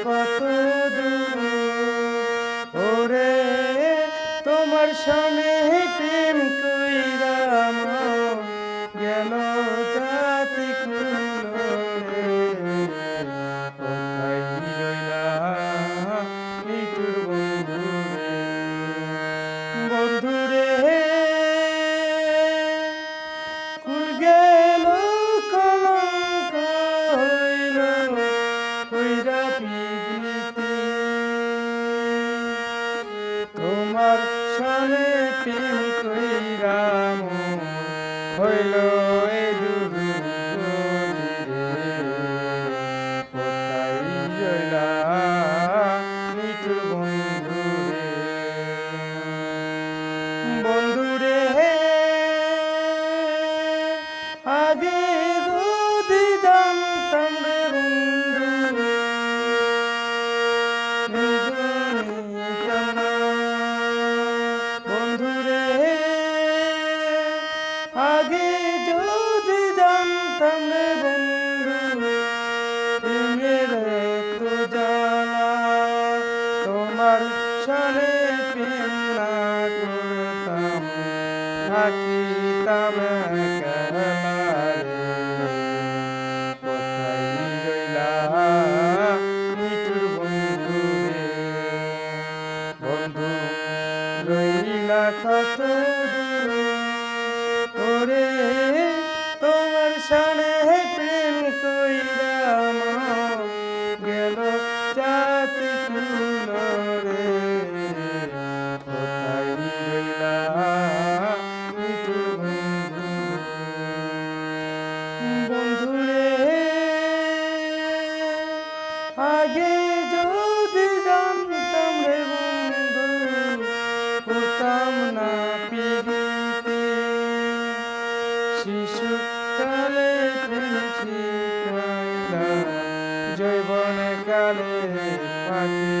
কত দূর ওরে তোমার সনে হইল সরে পিনা করতাম থাকিতাম রইলা কত বন্ধুরে, আগে যদি জানতাম রে বন্ধু, হতাম না পিড়িতে। শিশুকালে তুমি শিখাইলা জৈবন কালে পাখি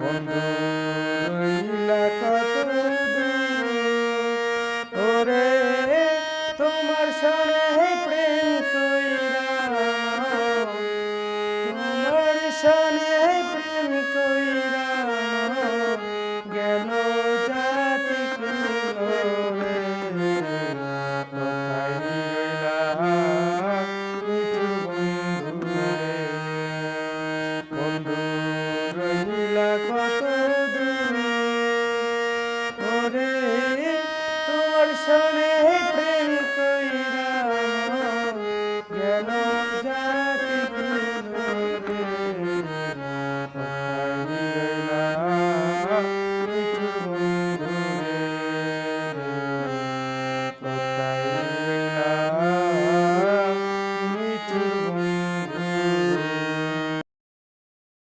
বন্ধু